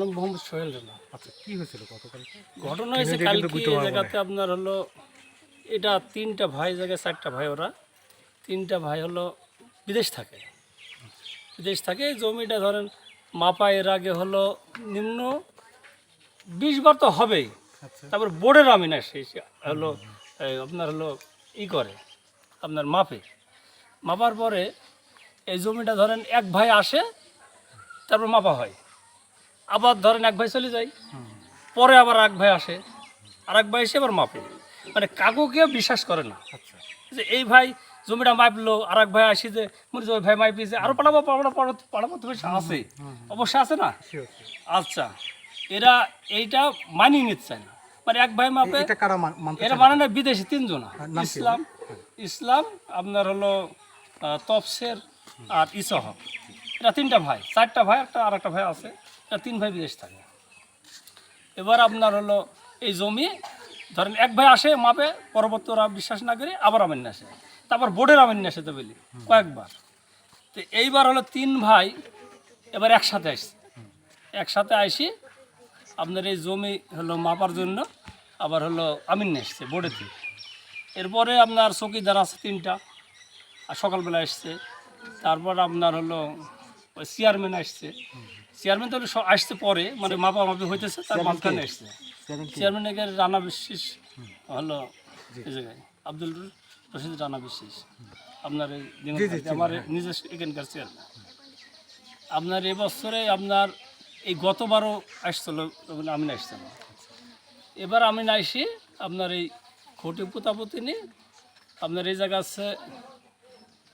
নাম মোহাম্মদ সোহেল রানা। আচ্ছা কি হয়েছিল গতকাল? ঘটনা হয়েছে কালকে। জায়গাতে আপনার হলো এটা তিনটা ভাই জায়গায় চারটা ভাই ওরা। তিনটা ভাই হলো বিদেশ থাকে। বিদেশ থাকে জমিটা ধরেন মাপা এর আগে হলো নিম্ন বিশ বার তো হবেই। আচ্ছা। তারপর বোর্ডের আমি না সেই হলো আপনার হলো ই করে আপনার মাপে। মাপার পরে এই জমিটা ধরেন এক ভাই আসে তারপর মাপা হয়। আবার ধরেন এক ভাই চলে যায় পরে আবার এক ভাই আসে আর এক ভাই এসে আবার মাপে। মানে কাকুকে বিশ্বাস করে না। আচ্ছা। যে এই ভাই জমিটা মাপলো আর এক ভাই আসি যে ওই ভাই মাপিয়েছে আরও পাড়াবো পাড়াবো পাড়াবো পাড়াবো তো বেশ আছে। অবশ্যই আছে না? আচ্ছা এরা এইটা মানিয়ে নিচ্ছে না। মানে এক ভাই মাপে এটা মান- মানে না বিদেশি তিনজন। নাম ইসলাম ইসলাম আপনার হলো তফসের আর ইসহ। এটা তিনটা ভাই চারটা ভাই একটা আর একটা ভাই আছে। তিন ভাই বিদেশ থাকে। এবার আপনার হলো এই জমি, ধরেন এক ভাই আসে মাপে, পরবর্তী ওরা বিশ্বাস না করে আবার আমেন আসে। তারপর বোর্ডের আমেন আসে তো বলি, কয়েকবার। তো এইবার হলো তিন ভাই এবার একসাথে আসছে। একসাথে আসি আপনার এই জমি হলো মাপার জন্য আবার হলো আমিন এসছে বোর্ডেতে এরপরে আপনার চকিদার আছে তিনটা, আর সকালবেলা এসছে। তারপর আপনার হলো ওই চেয়ারম্যান আসছে। চেয়ারম্যান তো আসছে পরে মানে মাপা মাপি হইতেছে তার মাঝখানে এসছে চেয়ারম্যান একে রানা বিশ্বাস হলো এই জায়গায় আব্দুল রশিদ রানা বিশ্বাস আপনার এই আমার নিজস্ব এখানকার চেয়ারম্যান। আপনার এবছরে আপনার এই গতবারও আসছিল আমি আসছিল এবার আমি নাইসি আপনার এই খটি পোতাপতি নিয়ে আপনার এই জায়গা আছে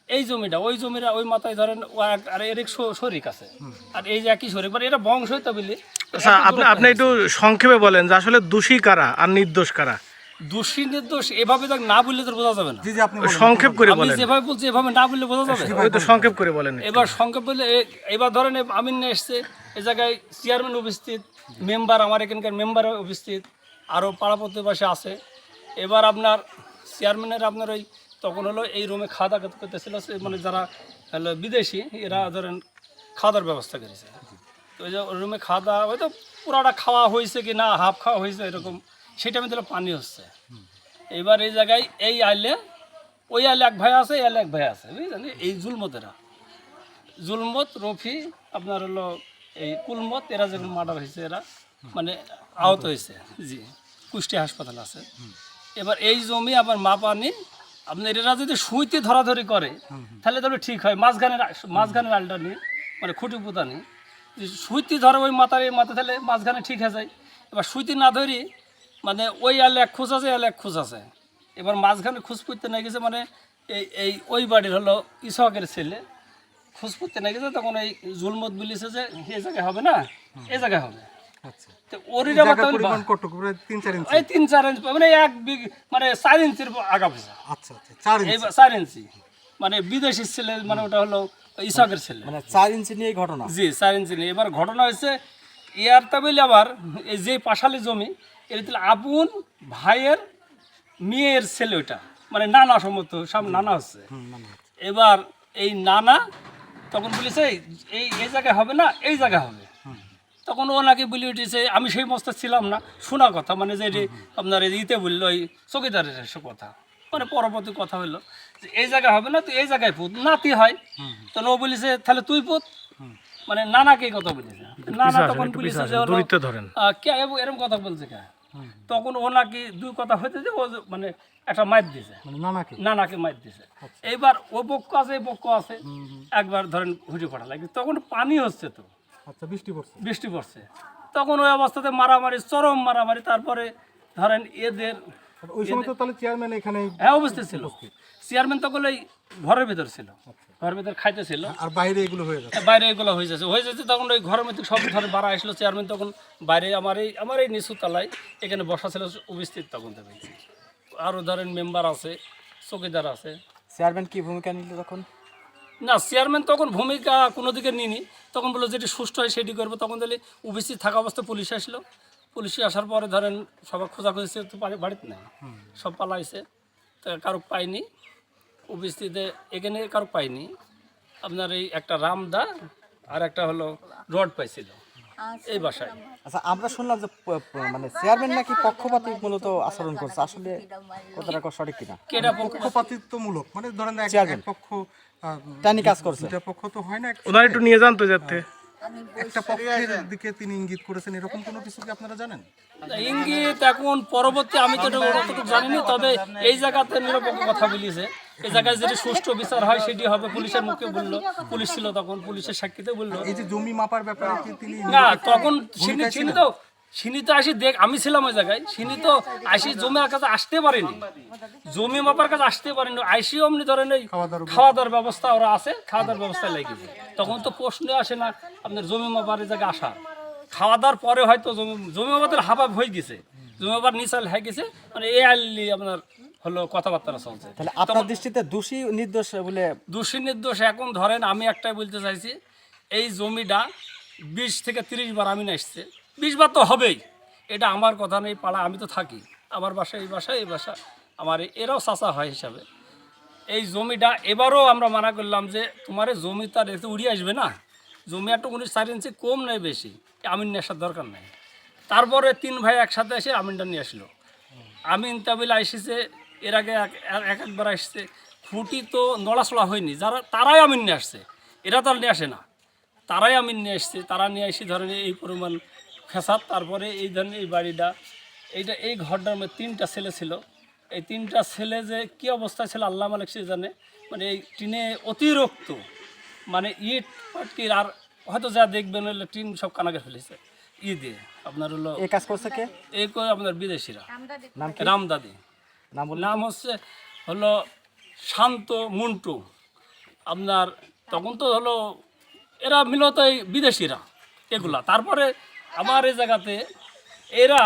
এই জমিটা ওই জমিটা ওই মাথায় ধরেন ও এক- আর এর এক শরিক আছে। আর এই যে একই শরিক মানে এটা বংশ হইতে বলি। আচ্ছা আপনি আপনি একটু সংক্ষেপে বলেন যে আসলে দোষী কারা আর নির্দোষ কারা? দোষী নির্দোষ এভাবে দেখ না বললে তো বোঝা যাবে না। জি জি আপনি সংক্ষেপ করে আমি বলেন। যেভাবে বলছি এভাবে না বললে বোঝা যাবে? ওই তো সংক্ষেপ করে বলেন এবার সংক্ষেপ বললে এবার ধরেন আমিন নিয়ে এসছে এ জায়গায় চেয়ারম্যান উপস্থিত মেম্বার আমার এখানকার মেম্বার উপস্থিত আরও পাড়া প্রতিবাসী আছে। এবার আপনার চেয়ারম্যানের আপনার ওই তখন হলো এই রুমে খাওয়া দাওয়া করতেছিল মানে যারা হলো বিদেশি, এরা ধরেন খাওয়া দাওয়ার ব্যবস্থা করেছে। তো ওই যে রুমে খাওয়া দাওয়া হয়তো পুরাটা খাওয়া হয়েছে কি না, হাফ খাওয়া হয়েছে, এরকম। সেটা আমি পানি হচ্ছে। এবার এই জায়গায় এই আইলে, ওই আইলে এক ভাই আছে, এই আইলে এক ভাই আছে, বুঝলেন? এই জুলমতেরা। জুলমত, রফি, আপনার হলো এই কুলমত, এরা যেগুলো মার্ডার হয়েছে, এরা মানে আহত হয়েছে। জি, কুষ্টি হাসপাতাল আছে। এবার এই জমি আবার মা পানি আপনার এরা যদি সুইতে ধরাধরি করে তাহলে তবে ঠিক হয়। মাঝখানের মাঝখানের আলটা নিয়ে মানে খুঁটি পুতা নিয়ে। যে সুইতি ধরে ওই মাথার এই মাথা তাহলে মাঝখানে ঠিক হয়ে যায়। এবার সুইতি না ধরি মানে ওই আলে এক খোঁজ আছে আলে এক খোঁজ আছে। এবার মাঝখানে খোঁজ করতে না গেছে মানে এই এই ওই বাড়ির হলো ইসকের ছেলে। খোঁজ করতে না গেছে তখন এই জুলমত বলিছে যে এই জায়গায় হবে না এই জায়গায় হবে। আচ্ছা। মানে মানে পেছা আচ্ছা আচ্ছা চার এই ইঞ্চি চার ইঞ্চি। মানে বিদেশি ছেলে মানে ওটা হলো ইসকের ছেলে। মানে চার ইঞ্চি নিয়ে ঘটনা? জি চার ইঞ্চি নিয়ে। এবার ঘটনা হয়েছে ইয়ার তাবিল আবার এই যে পাশালি জমি এর আপন ভাইয়ের মেয়ের ছেলে ওটা মানে নানা সম্মত সব নানা হচ্ছে। এবার এই নানা তখন বলেছে এই এই জায়গায় হবে না এই জায়গায় হবে। তখন ও নাকি বলে উঠেছে আমি সেই মস্ত ছিলাম না। শোনা কথা মানে যে আপনার এই ইতে বলল ওই চকিদারের এসে কথা। মানে পরবর্তী কথা হলো যে এই জায়গায় হবে না তো এই জায়গায় পুত। নাতি হয়। তখন ও বলেছে তাহলে তুই পুত। মানে নানাকে কথা বলেছে। নানা তখন বলেছে যে এরকম কথা বলছে কে? তখন ও নাকি দুই কথা হইতে যে ও মানে একটা মাইর দিয়েছে মানে নানাকে? নানাকে মাইর দিয়েছে এইবার ও পক্ষ আছে এই পক্ষ আছে একবার ধরেন হুজে পড়া লাগে। তখন পানি হচ্ছে তো। আচ্ছা বৃষ্টি পড়ছে। বৃষ্টি পড়ছে। তখন ওই অবস্থাতে মারামারি চরম মারামারি তারপরে ধরেন এদের আর ওই সময় তো তাহলে চেয়ারম্যান এখানে হ্যাঁ উপস্থিত ছিল। চেয়ারম্যান তখন ওই ঘরের ভিতর ছিল। ঘরের ভিতর খাইতেছিল আর বাইরে এগুলো হয়ে যাচ্ছে। বাইরে এগুলো হয়ে যাচ্ছে। হয়ে যাচ্ছে তখন ওই ঘরের মধ্যে সব ধরে বাড়া আসলো। চেয়ারম্যান তখন বাইরে আমার এই আমার এই নিচু তলায় এখানে বসা ছিল উপস্থিত তখন থেকে। আরও ধরেন মেম্বার আছে চৌকিদার আছে। চেয়ারম্যান কি ভূমিকা নিল তখন? না চেয়ারম্যান তখন ভূমিকা কোনো দিকে নিনি। তখন বলল যেটি সুষ্ঠু হয় সেটি করব। তখন তাহলে উপস্থিত থাকা অবস্থা পুলিশ আসলো। পুলিশে আসার পরে ধরেন সবাই খোঁজাখুঁজি তো বাড়িতে নাই। সব পালাইছে। তা কারও পাইনি। উপস্থিতে এখানে কারও পাইনি। আপনার এই একটা রামদা আর একটা হলো রড পাইছিল। এই বাসায়। আচ্ছা আমরা শুনলাম যে মানে চেয়ারম্যান নাকি পক্ষপাতী মূলত আচরণ করছে। আসলে কতটা সঠিক কিনা? কেটা পক্ষপাতিত্বমূলক। মানে ধরেন এক- চেয়ারম্যান। পক্ষ টানি কাজ করছে। পক্ষ তো হয় না ওনার একটু নিয়ে যান তো যাতে। একটা পক্ষের দিকে তিনি ইঙ্গিত করেছেন এরকম কোনো কিছু কি আপনারা জানেন? ইঙ্গিত এখন পরবর্তী আমি তো অতটুকু জানিনি তবে এই জায়গাতে নিরপেক্ষ কথা বলিছে। এই জায়গায় যেটি সুষ্ঠু বিচার হয় সেটি হবে পুলিশের মুখে বলল। পুলিশ ছিল তখন পুলিশের সাক্ষীতে বলল। এই যে জমি মাপার ব্যাপারে তিনি না তখন চিনি ছিলেন? তো সিনি তো আসি দেখ আমি ছিলাম ওই জায়গায়। সিনি তো আসি জমির কাছে আসতে পারেনি। জমি মাপার কাছে আসতে পারেনি। আইসি অমনি ধরেন এই খাওয়া দাওয়ার ব্যবস্থা। ওরা আছে খাওয়া দাওয়ার ব্যবস্থা লেগেছে তখন তো প্রশ্ন আসে না আপনার জমি মাপার জায়গায় আসা খাওয়া দাওয়ার পরে হয়তো জমি জমি মাপাতের হাবাব হয়ে গেছে। জমি মাপার নিচাল হয়ে গেছে। মানে এই আল্লি আপনার হলো কথাবার্তা চলছে। তাহলে আপনার দৃষ্টিতে দোষী নির্দোষ বলে দোষী নির্দোষ এখন ধরেন আমি একটাই বলতে চাইছি এই জমিটা বিশ থেকে তিরিশ বার আমি আসছে বিশ বার তো হবেই। এটা আমার কথা নেই, পাড়া, আমি তো থাকি। আমার বাসা এই বাসা এই বাসা আমার এরাও চাচা হয় হিসাবে। এই জমিটা এবারও আমরা মানা করলাম যে, তোমার জমি তার এতে উড়িয়ে আসবে না। জমি একটু উনিশ চার ইঞ্চি কম নেই বেশি। আমিন নিয়ে আসার দরকার নেই। তারপরে তিন ভাই একসাথে এসে আমিনটা নিয়ে আসলো। আমিন তাবিল এসেছে এর আগে এক একবার আসছে। খুঁটি তো নড়াচড়া হয়নি। যারা তারাই আমিন নিয়ে আসছে। এরা তো আর নিয়ে আসে না। তারাই আমিন নিয়ে আসছে। তারা নিয়ে এসে ধরেন এই পরিমাণ ফেসাদ তারপরে এই ধরনের এই বাড়িটা। এইটা এই ঘরটার মধ্যে তিনটা ছেলে ছিল। এই তিনটা ছেলে যে কি অবস্থায় ছিল আল্লাহ মালিক সে জানে। মানে এই টিনে অতিরিক্ত মানে ইট পাটকির আর হয়তো যা দেখবেন হলে টিন সব কানাকে ফেলেছে ই দিয়ে আপনার হলো এই কাজ করছে কে? এই করে আপনার বিদেশিরা। নাম রামদাদি নাম নাম হচ্ছে হলো শান্ত মুন্টু। আপনার তখন তো হলো এরা মূলত এই বিদেশিরা এগুলা। তারপরে আমার এই জায়গাতে এরা